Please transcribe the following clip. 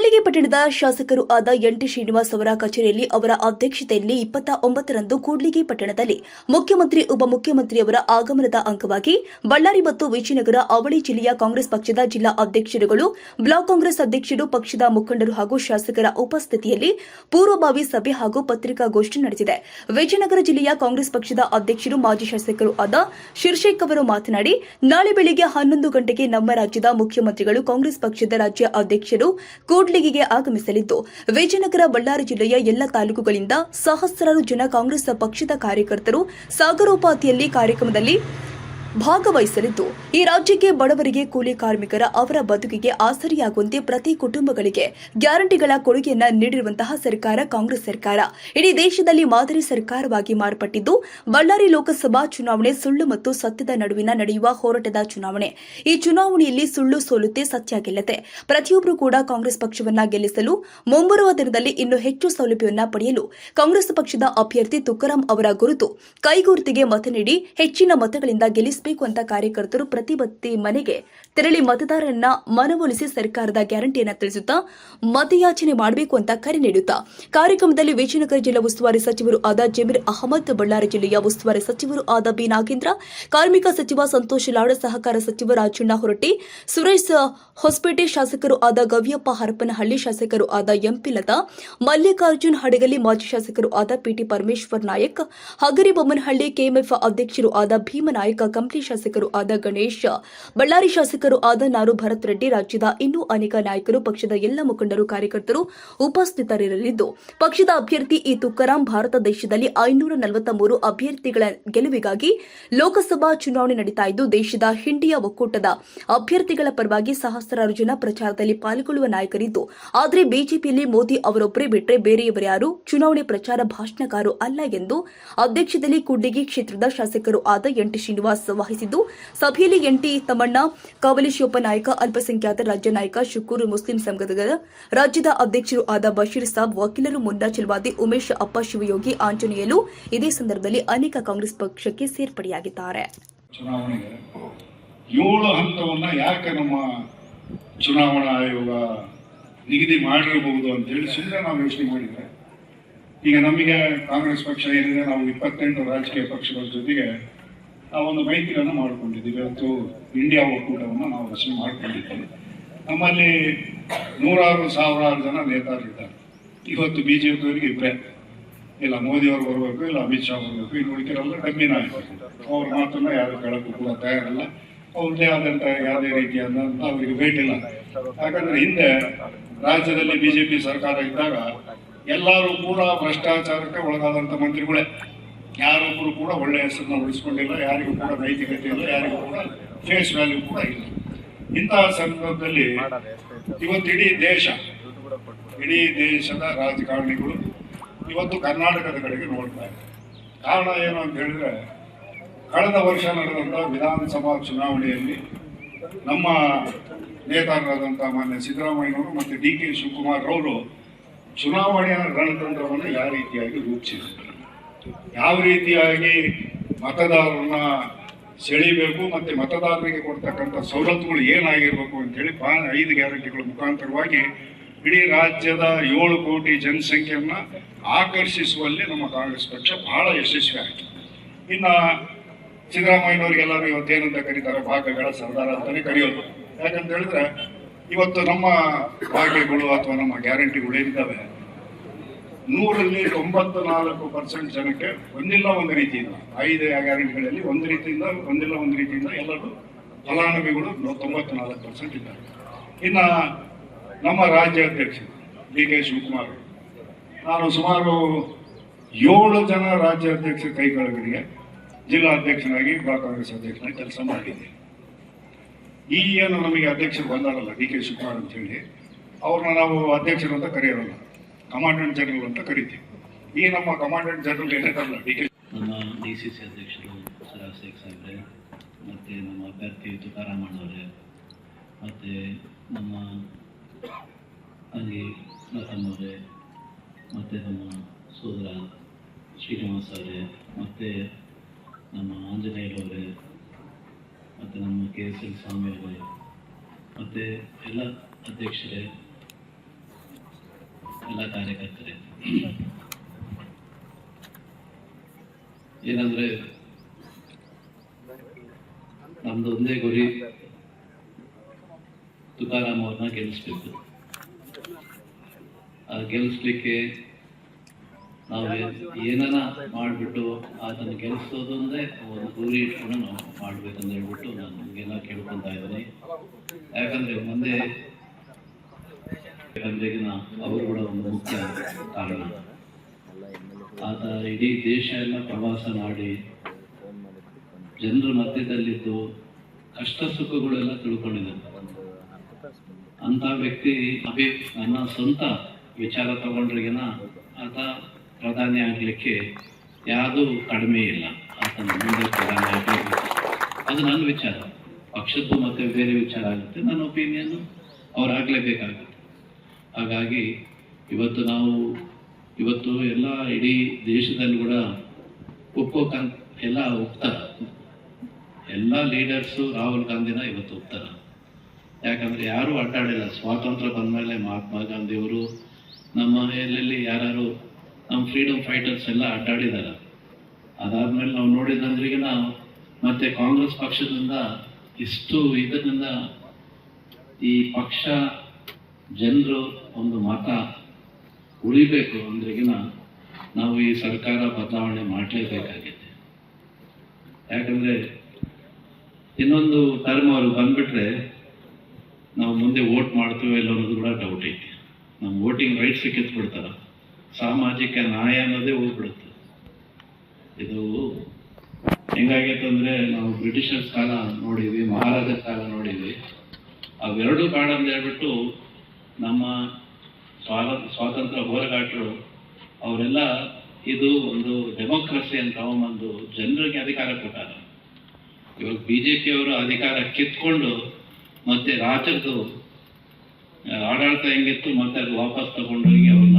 ಕೂಡ್ಲಿಗಿ ಪಟ್ಟಣದ ಶಾಸಕರು ಆದ ಎಂಟಿ ಶ್ರೀನಿವಾಸ್ ಅವರ ಕಚೇರಿಯಲ್ಲಿ ಅವರ ಅಧ್ಯಕ್ಷತೆಯಲ್ಲಿ ಇಪ್ಪತ್ತ ಒಂಬತ್ತರಂದು ಕೂಡ್ಲಿಗಿ ಪಟ್ಟಣದಲ್ಲಿ ಮುಖ್ಯಮಂತ್ರಿ ಉಪಮುಖ್ಯಮಂತ್ರಿಯವರ ಆಗಮನದ ಅಂಗವಾಗಿ ಬಳ್ಳಾರಿ ಮತ್ತು ವಿಜಯನಗರ ಅವಳಿ ಜಿಲ್ಲೆಯ ಕಾಂಗ್ರೆಸ್ ಪಕ್ಷದ ಜಿಲ್ಲಾ ಅಧ್ಯಕ್ಷರುಗಳು, ಬ್ಲಾಕ್ ಕಾಂಗ್ರೆಸ್ ಅಧ್ಯಕ್ಷರು, ಪಕ್ಷದ ಮುಖಂಡರು ಹಾಗೂ ಶಾಸಕರ ಉಪಸ್ಥಿತಿಯಲ್ಲಿ ಪೂರ್ವಭಾವಿ ಸಭೆ ಹಾಗೂ ಪತ್ರಿಕಾಗೋಷ್ಠಿ ನಡೆಸಿದೆ ವಿಜಯನಗರ ಜಿಲ್ಲೆಯ ಕಾಂಗ್ರೆಸ್ ಪಕ್ಷದ ಅಧ್ಯಕ್ಷರು, ಮಾಜಿ ಶಾಸಕರು ಆದ ಶಿರ್ಷೇಕ್ ಅವರು ಮಾತನಾಡಿ, ನಾಳೆ ಬೆಳಿಗ್ಗೆ ಹನ್ನೊಂದು ಗಂಟೆಗೆ ನಮ್ಮ ರಾಜ್ಯದ ಮುಖ್ಯಮಂತ್ರಿಗಳು ಕಾಂಗ್ರೆಸ್ ಪಕ್ಷದ ರಾಜ್ಯ ಅಧ್ಯಕ್ಷರು ಕೂಡ್ಲಿಗಿಗೆ ಆಗಮಿಸಲಿದ್ದು ವಿಜಯನಗರ ಬಳ್ಳಾರಿ ಜಿಲ್ಲೆಯ ಎಲ್ಲ ತಾಲೂಕುಗಳಿಂದ ಸಹಸ್ರಾರು ಜನ ಕಾಂಗ್ರೆಸ್ ಪಕ್ಷದ ಕಾರ್ಯಕರ್ತರು ಸಾಗರೋಪಾತಿಯಲ್ಲಿ ಕಾರ್ಯಕ್ರಮದಲ್ಲಿ ಭಾಗವಹಿಸಲಿದ್ದು, ಈ ರಾಜ್ಯಕ್ಕೆ ಬಡವರಿಗೆ ಕೂಲಿ ಕಾರ್ಮಿಕರ ಅವರ ಬದುಕಿಗೆ ಆಸರಿಯಾಗುವಂತೆ ಪ್ರತಿ ಕುಟುಂಬಗಳಿಗೆ ಗ್ಯಾರಂಟಿಗಳ ಕೊಡುಗೆಯನ್ನ ನೀಡಿರುವಂತಹ ಸರ್ಕಾರ, ಕಾಂಗ್ರೆಸ್ ಸರ್ಕಾರ. ಇಡೀ ದೇಶದಲ್ಲಿ ಮಾದರಿ ಸರ್ಕಾರವಾಗಿ ಮಾರ್ಪಟ್ಟಿದ್ದು, ಬಳ್ಳಾರಿ ಲೋಕಸಭಾ ಚುನಾವಣೆ ಸುಳ್ಳು ಮತ್ತು ಸತ್ಯದ ನಡುವಿನ ನಡೆಯುವ ಹೋರಾಟದ ಚುನಾವಣೆ. ಈ ಚುನಾವಣೆಯಲ್ಲಿ ಸುಳ್ಳು ಸೋಲುತ್ತೆ ಸತ್ಯ ಗೆಲ್ಲತೆ ಪ್ರತಿಯೊಬ್ಬರೂ ಕೂಡ ಕಾಂಗ್ರೆಸ್ ಪಕ್ಷವನ್ನ ಗೆಲ್ಲಿಸಲು, ಮುಂಬರುವ ದಿನದಲ್ಲಿ ಇನ್ನು ಹೆಚ್ಚು ಸೌಲಭ್ಯವನ್ನ ಪಡೆಯಲು ಕಾಂಗ್ರೆಸ್ ಪಕ್ಷದ ಅಭ್ಯರ್ಥಿ ತುಕಾರಾಂ ಅವರ ಗುರುತು ಕೈಗುರುತಿಗೆ ಮತ ನೀಡಿ ಹೆಚ್ಚಿನ ಮತಗಳಿಂದ ಗೆಲ್ಲಿಸಬೇಕು ಅಂತ ಕಾರ್ಯಕರ್ತರು ಪ್ರತಿಭಟನೆ ಮನೆಗೆ ತೆರಳಿ ಮತದಾರರನ್ನ ಮನವೊಲಿಸಿ ಸರ್ಕಾರದ ಗ್ಯಾರಂಟಿಯನ್ನ ತಿಳಿಸುತ್ತಾ ಮತಯಾಚನೆ ಮಾಡಬೇಕು ಅಂತ ಕರೆ ನೀಡುತ್ತಾ ಕಾರ್ಯಕ್ರಮದಲ್ಲಿ ವಿಜಯನಗರ ಜಿಲ್ಲಾ ಉಸ್ತುವಾರಿ ಸಚಿವರು ಆದ ಜಮೀರ್ ಅಹಮದ್, ಬಳ್ಳಾರಿ ಜಿಲ್ಲೆಯ ಉಸ್ತುವಾರಿ ಸಚಿವರು ಆದ ಬಿ ನಾಗೇಂದ್ರ, ಕಾರ್ಮಿಕ ಸಚಿವ ಸಂತೋಷ್ ಲಾಡ, ಸಹಕಾರ ಸಚಿವ ರಾಜಣ್ಣ ಹೊರಟ್ಟಿ, ಸುರೇಶ್ ಹೊಸಪೇಟೆ ಶಾಸಕರು ಆದ ಗವಿಯಪ್ಪ ಹರಪನಹಳ್ಳಿ ಶಾಸಕರು ಆದ ಎಂಪಿ ಲತಾ, ಮಲ್ಲಿಕಾರ್ಜುನ್ ಹಡಗಲಿ ಮಾಜಿ ಶಾಸಕರು ಆದ ಪಿಟಿ ಪರಮೇಶ್ವರ್ ನಾಯಕ್, ಹಗರಿ ಬೊಮ್ಮನಹಳ್ಳಿ ಕೆಎಂಎಫ್ ಅಧ್ಯಕ್ಷರು ಆದ ಭೀಮನಾಯಕ ಕಂಪ್ಲಿ ಶಾಸಕರು ಆದ ಗಣೇಶ್, ಬಳ್ಳಾರಿ ಶಾಸಕರು ಆದ ನಾರು ಭರತ್ ರೆಡ್ಡಿ, ರಾಜ್ಯದ ಇನ್ನೂ ಅನೇಕ ನಾಯಕರು, ಪಕ್ಷದ ಎಲ್ಲ ಮುಖಂಡರು, ಕಾರ್ಯಕರ್ತರು ಉಪಸ್ಥಿತರಿರಲಿದ್ದು, ಪಕ್ಷದ ಅಭ್ಯರ್ಥಿ ಈ ತುಕಾರಾಂ ಭಾರತ ದೇಶದಲ್ಲಿ ಐನೂರ ನಲವತ್ತ ಮೂರು ಅಭ್ಯರ್ಥಿಗಳ ಗೆಲುವಿಗಾಗಿ ಲೋಕಸಭಾ ಚುನಾವಣೆ ನಡೀತಾ ಇದ್ದು, ದೇಶದ ಹಿಂಡಿಯ ಒಕ್ಕೂಟದ ಅಭ್ಯರ್ಥಿಗಳ ಪರವಾಗಿ ಸಹಸ್ರಾರು ಜನ ಪ್ರಚಾರದಲ್ಲಿ ಪಾಲ್ಗೊಳ್ಳುವ ನಾಯಕರಿದ್ದು, ಆದರೆ ಬಿಜೆಪಿಯಲ್ಲಿ ಮೋದಿ ಅವರೊಬ್ಬರೇ ಬಿಟ್ಟರೆ ಬೇರೆಯವರ್ಯಾರು ಚುನಾವಣೆ ಪ್ರಚಾರ ಭಾಷಣಕಾರು ಅಲ್ಲ ಎಂದು ಅಧ್ಯಕ್ಷದಲ್ಲಿ ಕೂಡ್ಲಿಗಿ ಕ್ಷೇತ್ರದ ಶಾಸಕರು ಆದ ಎಂಟಿ ಶ್ರೀನಿವಾಸ್ ವಹಿಸಿದ್ದು ಸಭೆಯಲ್ಲಿ ಎಂಟಿ ತಮ್ಮಣ್ಣ, ಕಾವಲಿ ನಾಯಕ, ಅಲ್ಪಸಂಖ್ಯಾತ ರಾಜ್ಯ ನಾಯಕ ಶುಕೂರು ಮುಸ್ಲಿಂ ಸಂಘದ ರಾಜ್ಯದ ಅಧ್ಯಕ್ಷರು ಆದ ಬಶೀರ್ ಸಾಬ್, ವಕೀಲರು ಮುನ್ನಾ ಚಿಲ್ವಾದಿ ಉಮೇಶ್ ಅಪ್ಪ ಶಿವಯೋಗಿ, ಆಂಜನೇಯಲು ಇದೇ ಸಂದರ್ಭದಲ್ಲಿ ಅನೇಕ ಕಾಂಗ್ರೆಸ್ ಪಕ್ಷಕ್ಕೆ ಸೇರ್ಪಡೆಯಾಗಿದ್ದಾರೆ. ಏಳು ಹಂತವನ್ನ ಯಾಕೆ ನಮ್ಮ ಚುನಾವಣಾ ಆಯೋಗ ನಿಗದಿ ಮಾಡಿರಬಹುದು ಅಂತ ಹೇಳಿ ಸುಮ್ಮನೆ ನಾವು ಯೋಚನೆ ಮಾಡಿದ್ರೆ, ಈಗ ನಮಗೆ ಕಾಂಗ್ರೆಸ್ ಪಕ್ಷ ಏನಿದೆ, ನಾವು ಇಪ್ಪತ್ತೆಂಟು ರಾಜಕೀಯ ಪಕ್ಷಗಳ ಜೊತೆಗೆ ನಾವೊಂದು ಮೈತ್ರಿಯನ್ನು ಮಾಡಿಕೊಂಡಿದ್ದೀವಿ. ಇವತ್ತು ಇಂಡಿಯಾ ಒಕ್ಕೂಟವನ್ನು ನಾವು ರಚನೆ ಮಾಡಿಕೊಂಡಿದ್ದೀವಿ. ನಮ್ಮಲ್ಲಿ ನೂರಾರು ಸಾವಿರಾರು ಜನ ನೇತಾರರಿದ್ದಾರೆ ಇವತ್ತು ಬಿ ಜೆ ಪಿಯವರಿಗೆ ಇಬ್ಬರೇ ಇಲ್ಲ ಮೋದಿ ಅವರು ಬರಬೇಕು, ಇಲ್ಲ ಅಮಿತ್ ಶಾ ಬರಬೇಕು. ಇನ್ನು ಉಳಿಕೆಲ್ಲ ಡಮ್ಮಿ ನಾಯಕರು. ಅವ್ರ ಮಾತನ್ನ ಯಾರು ಕೇಳಕ್ಕೂ ಕೂಡ ತಯಾರಿಲ್ಲ. ಅವ್ರದ್ದೇ ಆದಂಥ ಯಾವುದೇ ರೀತಿಯಾದಂಥ ಅವರಿಗೆ ಬೇಟಿಲ್ಲ ಯಾಕಂದ್ರೆ ಹಿಂದೆ ರಾಜ್ಯದಲ್ಲಿ ಬಿಜೆಪಿ ಸರ್ಕಾರ ಇದ್ದಾಗ ಎಲ್ಲರೂ ಕೂಡ ಭ್ರಷ್ಟಾಚಾರಕ್ಕೆ ಒಳಗಾದಂತ ಮಂತ್ರಿಗಳೇ. ಯಾರೊಬ್ಬರು ಕೂಡ ಒಳ್ಳೆ ಹೆಸರನ್ನ ಉಳಿಸ್ಕೊಂಡಿಲ್ಲ, ಯಾರಿಗೂ ಕೂಡ ನೈತಿಕತೆ ಇಲ್ಲ, ಯಾರಿಗೂ ಕೂಡ ಫೇಸ್ ವ್ಯಾಲ್ಯೂ ಕೂಡ ಇಲ್ಲ. ಇಂತಹ ಸಂದರ್ಭದಲ್ಲಿ ಇವತ್ತು ಇಡೀ ದೇಶ, ಇಡೀ ದೇಶದ ರಾಜಕಾರಣಿಗಳು ಇವತ್ತು ಕರ್ನಾಟಕದ ಕಡೆಗೆ ನೋಡ್ತಾ ಇದ್ದಾರೆ. ಕಾರಣ ಏನು ಅಂತ ಹೇಳಿದ್ರೆ, ಕಳೆದ ವರ್ಷ ನಡೆದಂಥ ವಿಧಾನಸಭಾ ಚುನಾವಣೆಯಲ್ಲಿ ನಮ್ಮ ನೇತಾರರಾದಂಥ ಮಾನ್ಯ ಸಿದ್ದರಾಮಯ್ಯನವರು ಮತ್ತು ಡಿ ಕೆ ಶಿವಕುಮಾರ್ ಅವರು ಚುನಾವಣೆಯ ರಣತಂತ್ರವನ್ನು ಯಾವ ರೀತಿಯಾಗಿ ರೂಪಿಸಿದರು ಯಾವ ರೀತಿಯಾಗಿ ಮತದಾರರನ್ನ ಸೆಳಿಬೇಕು ಮತ್ತೆ ಮತದಾರರಿಗೆ ಕೊಡ್ತಕ್ಕಂಥ ಸವಲತ್ತುಗಳು ಏನಾಗಿರ್ಬೇಕು ಅಂತೇಳಿ ಪಾ ಐದು ಗ್ಯಾರಂಟಿಗಳ ಮುಖಾಂತರವಾಗಿ ಇಡೀ ರಾಜ್ಯದ ಏಳು ಕೋಟಿ ಜನಸಂಖ್ಯೆಯನ್ನು ಆಕರ್ಷಿಸುವಲ್ಲಿ ನಮ್ಮ ಕಾಂಗ್ರೆಸ್ ಪಕ್ಷ ಬಹಳ ಯಶಸ್ವಿ ಆಯಿತು ಸಿದ್ದರಾಮಯ್ಯನವ್ರಿಗೆಲ್ಲರೂ ಇವತ್ತು ಏನಂತ ಕರೀತಾರೆ ಭಾಗಗಳ ಸರ್ದಾರ ಅಂತಲೇ ಕರೆಯೋದು. ಯಾಕಂತ ಹೇಳಿದ್ರೆ, ಇವತ್ತು ನಮ್ಮ ಭಾಗ್ಯಗಳು ಅಥವಾ ನಮ್ಮ ಗ್ಯಾರಂಟಿಗಳು ಏನಿದ್ದಾವೆ? ನೂರಲ್ಲಿ ತೊಂಬತ್ತು ನಾಲ್ಕು ಪರ್ಸೆಂಟ್ ಜನಕ್ಕೆ ಒಂದಿಲ್ಲ ಒಂದು ರೀತಿಯಿಂದ, ಐದು ಗ್ಯಾರಂಟಿಗಳಲ್ಲಿ ಒಂದು ರೀತಿಯಿಂದ, ಒಂದಿಲ್ಲ ಒಂದು ರೀತಿಯಿಂದ ಎಲ್ಲರೂ ಫಲಾನುಭವಿಗಳು ತೊಂಬತ್ತು ನಾಲ್ಕು ಪರ್ಸೆಂಟ್ ಇದ್ದಾರೆ. ಇನ್ನು ನಮ್ಮ ರಾಜ್ಯ ಅಧ್ಯಕ್ಷ ಡಿ ಕೆ ಶಿವಕುಮಾರ್ ನಾನು ಸುಮಾರು ಏಳು ಜನ ರಾಜ್ಯ ಅಧ್ಯಕ್ಷ ಕೈ ಜಿಲ್ಲಾ ಅಧ್ಯಕ್ಷನಾಗಿ ಬ್ಲಾಕ್ ಕಾಂಗ್ರೆಸ್ ಅಧ್ಯಕ್ಷನಾಗಿ ಕೆಲಸ ಮಾಡಿದ್ದೆ. ಈ ಏನು ನಮಗೆ ಅಧ್ಯಕ್ಷರು ಬಂದಾರಲ್ಲ ಡಿ ಕೆ ಶಿವಕುಮಾರ್ ಅಂತ ಹೇಳಿ, ಅವ್ರನ್ನ ನಾವು ಅಧ್ಯಕ್ಷರು ಅಂತ ಕರೆಯೋರಲ್ಲ. ಕಮಾಂಡೆಂಟ್ ಜನರಲ್ ಅಂತ ಕರಿತೀವಿ. ಈ ನಮ್ಮ ಕಮಾಂಡೆಂಟ್ ಜನರಲ್ ಏನಿದಾರಲ್ಲ ಡಿ ಕೆ ನಮ್ಮ ಡಿ ಸಿ ಸಿ ಅಧ್ಯಕ್ಷರು ಸರಾಜ್ ಶೇಖ್ ಸಾಹೇಬ್ರೆ, ಮತ್ತು ನಮ್ಮ ಅಭ್ಯರ್ಥಿ ತುಕಾರಾಮಣ್ಣವರೇ ಮತ್ತೆ ನಮ್ಮ ಅಲ್ಲಿ ನಟನವರೇ ಮತ್ತೆ ನಮ್ಮ ಸೋದರ ಶ್ರೀನಿವಾಸ್ ಅವರೇ, ಮತ್ತೆ ನಮ್ಮ ಆಂಜನೇಯರವರೇ ಮತ್ತೆ ನಮ್ಮ ಕೆ ಎಸ್ ಎಲ್ ಸ್ವಾಮಿ ಅವರೇ, ಮತ್ತು ಎಲ್ಲ ಅಧ್ಯಕ್ಷರೇ ಎಲ್ಲ ಕಾರ್ಯಕರ್ತರೆ. ಏನಂದ್ರೆ, ನಮ್ದು ಒಂದೇ ಗುರಿ, ತುಕಾರಾಮ್ ಅವ್ರನ್ನ ಗೆಲ್ಲಿಸ್ಬೇಕು. ಆ ಗೆಲ್ಲಿಸ್ಲಿಕ್ಕೆ ನಾವು ಏನನ್ನ ಮಾಡಿಬಿಟ್ಟು ಅದನ್ನು ಗೆಲ್ಲಿಸೋದು ಅಂದ್ರೆ ಒಂದು ಗುರಿ ಇಟ್ಕೊಂಡು ನಾವು ಮಾಡ್ಬೇಕಂತ ಹೇಳ್ಬಿಟ್ಟು ನಾನು ನಿಮಗೆಲ್ಲ ಕೇಳ್ಕೊತಾ ಇದ್ದೀನಿ. ಯಾಕಂದ್ರೆ ಮುಂದೆ ಯಾಕಂದ್ರೆ ಈಗ ನಾ- ಅವರು ಕೂಡ ಒಂದು ಮುಖ್ಯ ಕಾರಣ. ಆತ ಇಡೀ ದೇಶ ಎಲ್ಲ ಪ್ರವಾಸ ಮಾಡಿ ಜನರ ಮಧ್ಯದಲ್ಲಿದ್ದು ಕಷ್ಟ ಸುಖಗಳೆಲ್ಲ ತಿಳ್ಕೊಂಡಿದ್ದಾರೆ. ಅಂತ ವ್ಯಕ್ತಿ ಅಭಿ ನನ್ನ ಸ್ವಂತ ವಿಚಾರ ತಗೊಂಡ್ರಿಗಿನ ಆತ ಪ್ರಧಾನಿ ಆಗ್ಲಿಕ್ಕೆ ಯಾವುದು ಕಡಿಮೆ ಇಲ್ಲ. ಆತನ ಮುಂದೆ ಪ್ರಧಾನಿ ಆಗಬೇಕು. ಅದು ನನ್ನ ವಿಚಾರ. ಪಕ್ಷದ್ದು ಮತ್ತೆ ಬೇರೆ ವಿಚಾರ ಆಗುತ್ತೆ. ನನ್ನ ಒಪಿನಿಯನ್ ಅವ್ರು ಆಗ್ಲೇಬೇಕಾಗುತ್ತೆ. ಹಾಗಾಗಿ ಇವತ್ತು ನಾವು ಇವತ್ತು ಎಲ್ಲ ಇಡೀ ದೇಶದಲ್ಲಿ ಕೂಡ ಒಪ್ಕೋಕ ಎಲ್ಲ ಒಪ್ತಾರ. ಎಲ್ಲ ಲೀಡರ್ಸು ರಾಹುಲ್ ಗಾಂಧಿನ ಇವತ್ತು ಒಪ್ತಾರ. ಯಾಕಂದ್ರೆ ಯಾರು ಅಡ್ಡಾಡಿಲ್ಲ. ಸ್ವಾತಂತ್ರ್ಯ ಬಂದ್ಮೇಲೆ ಮಹಾತ್ಮ ಗಾಂಧಿಯವರು ನಮ್ಮ ಮನೆಯಲ್ಲಿ ಯಾರು ನಮ್ಮ ಫ್ರೀಡಮ್ ಫೈಟರ್ಸ್ ಎಲ್ಲ ಅಡ್ಡಾಡಿದಾರ ಅದಾದ್ಮೇಲೆ ನಾವು ನೋಡಿದಂದ್ರಿಗೆ ನಾವು ಮತ್ತೆ ಕಾಂಗ್ರೆಸ್ ಪಕ್ಷದಿಂದ ಇಷ್ಟು ಇದರಿಂದ ಈ ಪಕ್ಷ ಜನರು ಒಂದು ಮತ ಉಳಿಬೇಕು ಅಂದ್ರಿಗಿನ ನಾವು ಈ ಸರ್ಕಾರ ಬದಲಾವಣೆ ಮಾಡಲೇಬೇಕಾಗಿದೆ ಯಾಕಂದ್ರೆ ಇನ್ನೊಂದು ಟರ್ಮ್ ಅವ್ರಿಗೆ ಬಂದ್ಬಿಟ್ರೆ ನಾವು ಮುಂದೆ ವೋಟ್ ಮಾಡ್ತೀವೋ ಇಲ್ಲ ಅನ್ನೋದು ಕೂಡ ಡೌಟ್ ಐತಿ. ನಮ್ಮ ವೋಟಿಂಗ್ ರೈಟ್ಸ್ ಕಿತ್ಬಿಡ್ತಾರ. ಸಾಮಾಜಿಕ ನ್ಯಾಯ ಅನ್ನೋದೇ ಹೋಗ್ಬಿಡುತ್ತೆ. ಇದು ಹೆಂಗಾಗೈತೆ ಅಂದ್ರೆ ನಾವು ಬ್ರಿಟಿಷರ್ಸ್ ಕಾಲ ನೋಡಿದ್ವಿ, ಮಹಾರಾಜರ ಕಾಲ ನೋಡಿದ್ವಿ. ಅವೆರಡೂ ಕಾರಣ ಅಂತ ಹೇಳ್ಬಿಟ್ಟು ನಮ್ಮ ಸ್ವಾತ ಸ್ವಾತಂತ್ರ್ಯ ಹೋರಾಟರು ಅವರೆಲ್ಲ ಇದು ಒಂದು ಡೆಮೋಕ್ರಸಿ ಅಂತ ಒಂದು ಜನರಿಗೆ ಅಧಿಕಾರ ಕೊಟ್ಟಾರ ಇವಾಗ ಬಿಜೆಪಿ ಅವರು ಅಧಿಕಾರ ಕಿತ್ಕೊಂಡು ಮತ್ತೆ ರಾಜ್ಯದ್ದು ಆಡಳಿತ ಹೆಂಗಿತ್ತು ಮತ್ತೆ ಅದು ವಾಪಸ್ ತಗೊಂಡೋಗಿ ಅವ್ರು